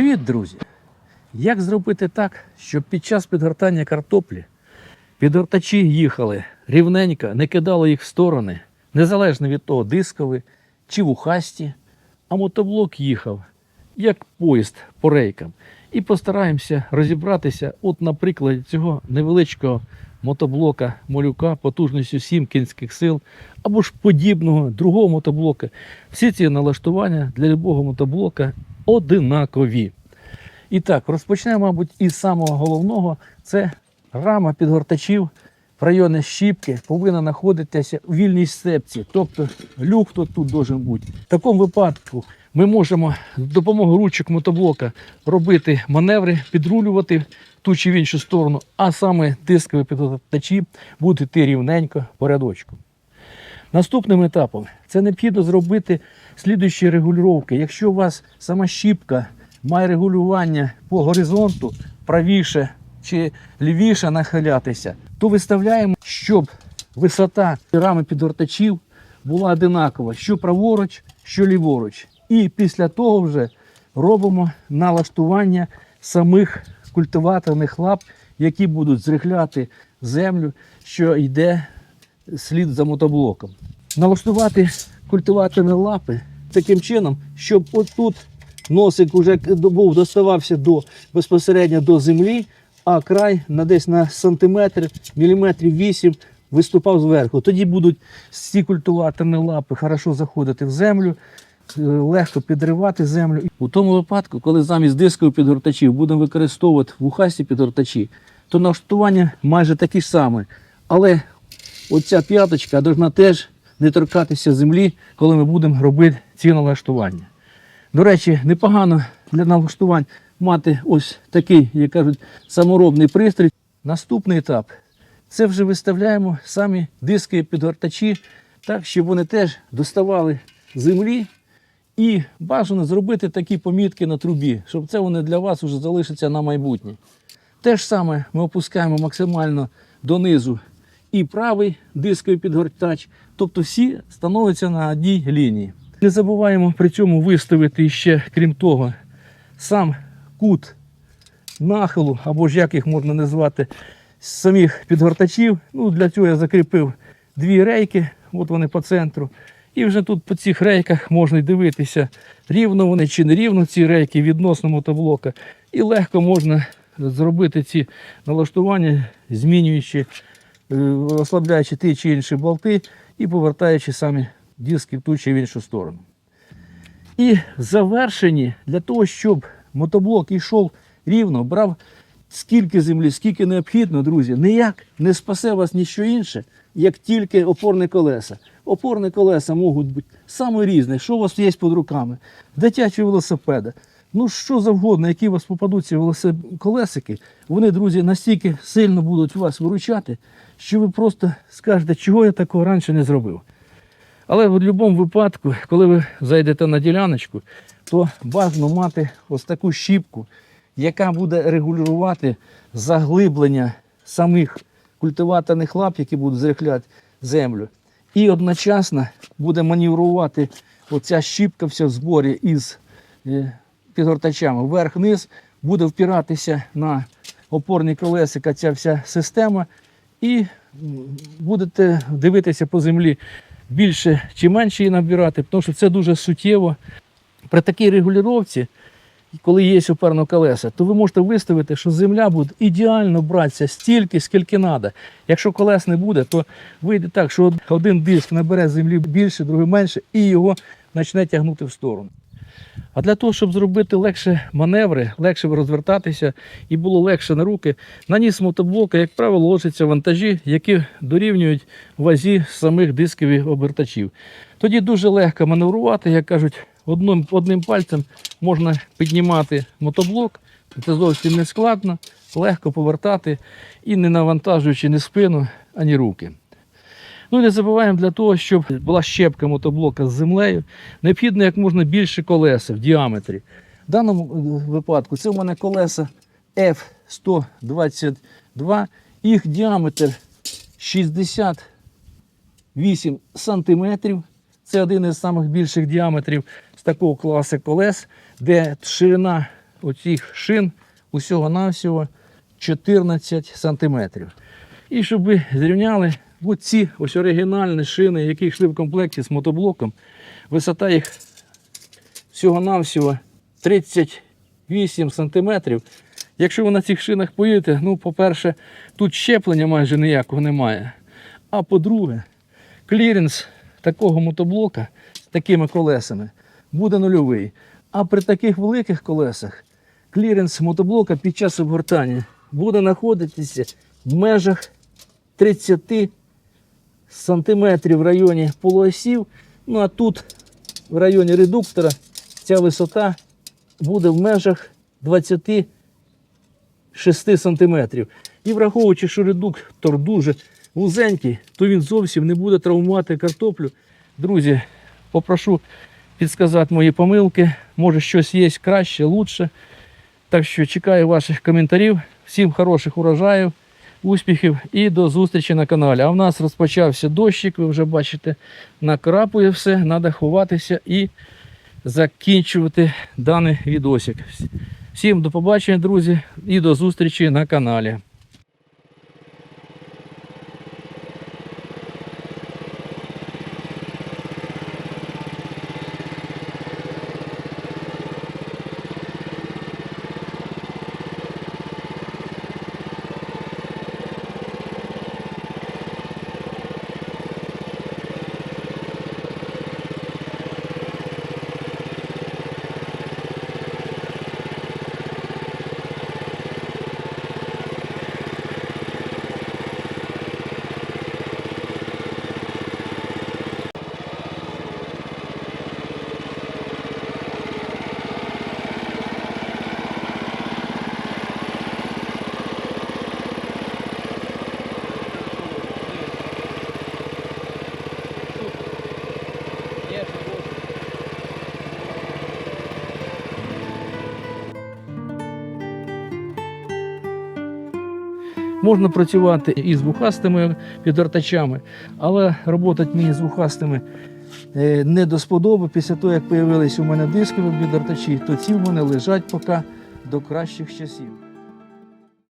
Привіт, друзі! Як зробити так, щоб під час підгортання картоплі підгортачі їхали рівненько, не кидало їх в сторони, незалежно від того, дискові чи вухасті, а мотоблок їхав як поїзд по рейкам. І постараємося розібратися, от, на цього невеличкого мотоблока малюка потужністю 7 кінських сил або ж подібного другого мотоблока. Всі ці налаштування для любого мотоблока одинакові. І так, розпочнемо, мабуть, із самого головного це рама підгортачів в районі щіпки повинна знаходитися у вільній степці. Тобто люк тут, должен бути. В такому випадку ми можемо з допомогою ручок мотоблока робити маневри, підрулювати ту чи в іншу сторону, а саме дискові підгортачі будуть йти рівненько по рядочку. Наступним етапом це необхідно зробити слідуючі регулювання. Якщо у вас сама щіпка має регулювання по горизонту правіше чи лівіше нахилятися, то виставляємо, щоб висота рами підгортачів була одинакова, що праворуч, що ліворуч. І після того вже робимо налаштування самих культиваторних лап, які будуть зрихляти землю, що йде слід за мотоблоком. Налаштувати культиваторні лапи таким чином, щоб отут носик вже був доставався до безпосередньо до землі, а край на десь на сантиметр, міліметрів 8 виступав зверху. Тоді будуть ці культиваторні лапи хорошо заходити в землю, е, легко підривати землю. У тому випадку, коли замість дискових підгортачів будемо використовувати вухасті підгортачі, то налаштування майже такі ж самі. Але оця п'яточка повинна теж не торкатися землі, коли ми будемо робити ці налаштування. До речі, непогано для налаштувань мати ось такий, як кажуть, саморобний пристрій. Наступний етап це вже виставляємо самі диски підгортачі, так, щоб вони теж доставали землі. І бажано зробити такі помітки на трубі, щоб це вони для вас вже залишаться на майбутнє. Те ж саме ми опускаємо максимально донизу і правий дисковий підгортач, тобто всі становляться на одній лінії. Не забуваємо при цьому виставити ще, крім того, сам кут нахилу, або ж як їх можна назвати, з самих підгортачів. Ну, для цього я закріпив дві рейки, от вони по центру. І вже тут по цих рейках можна дивитися, рівно вони чи не рівно ці рейки відносно мотоблока. І легко можна зробити ці налаштування, змінюючи, ослабляючи ті чи інші болти і повертаючи самі диски в ту чи в іншу сторону. І в завершенні, для того, щоб мотоблок йшов рівно, брав скільки землі, скільки необхідно, друзі, ніяк не спасе вас ніщо інше, як тільки опорні колеса. Опорні колеса можуть бути саме різні, що у вас є під руками, дитячі велосипеди. Ну, що завгодно, які у вас попадуться колесики, вони, друзі, настільки сильно будуть вас виручати, що ви просто скажете, чого я такого раніше не зробив. Але в будь-якому випадку, коли ви зайдете на діляночку, то бажано мати ось таку щіпку, яка буде регулювати заглиблення самих культиваторних лап, які будуть зрихляти землю. І одночасно буде маневрувати оця щіпка вся в зборі із е, підгортачами вверх-вниз, буде впиратися на опорні колесика ця вся система, і будете дивитися по землі більше чи менше її набирати, тому що це дуже суттєво. При такій регулювання, коли є опорне колеса, то ви можете виставити, що земля буде ідеально братися стільки, скільки треба. Якщо колес не буде, то вийде так, що один диск набере землі більше, другий менше, і його почне тягнути в сторону. А для того, щоб зробити легше маневри, легше розвертатися і було легше на руки, на ніс мотоблока, як правило, ложаться вантажі, які дорівнюють вазі самих дискових обертачів. Тоді дуже легко маневрувати, як кажуть, одним, одним пальцем можна піднімати мотоблок. Це зовсім не складно, легко повертати і не навантажуючи ні спину, ані руки. Ну і не забуваємо для того, щоб була щепка мотоблока з землею, необхідно як можна більше колеса в діаметрі. В даному е, випадку це у мене колеса F122, їх діаметр 68 сантиметрів. Це один із самих більших діаметрів з такого класу колес, де ширина оцих шин усього-навсього 14 сантиметрів. І щоб ви зрівняли, оці ось оригінальні шини, які йшли в комплекті з мотоблоком, висота їх всього-навсього 38 сантиметрів. Якщо ви на цих шинах поїдете, ну, по-перше, тут щеплення майже ніякого немає. А по-друге, кліренс такого мотоблока з такими колесами буде нульовий. А при таких великих колесах кліренс мотоблока під час обгортання буде знаходитися в межах 30 сантиметрів в районі полуосів. Ну а тут в районі редуктора ця висота буде в межах 26 сантиметрів. І враховуючи, що редуктор дуже вузенький, то він зовсім не буде травмувати картоплю. Друзі, попрошу підсказати мої помилки. Може щось є краще, лучше. Так що чекаю ваших коментарів. Всім хороших урожаїв, успіхів і до зустрічі на каналі. А в нас розпочався дощик, ви вже бачите, накрапує все, треба ховатися і закінчувати даний відосик. Всім до побачення, друзі, і до зустрічі на каналі. Можна працювати і з вухастими підвертачами, але роботи мені з вухастими е, не до сподоби. Після того, як з'явилися у мене дискові підвертачі, то ці в мене лежать поки до кращих часів.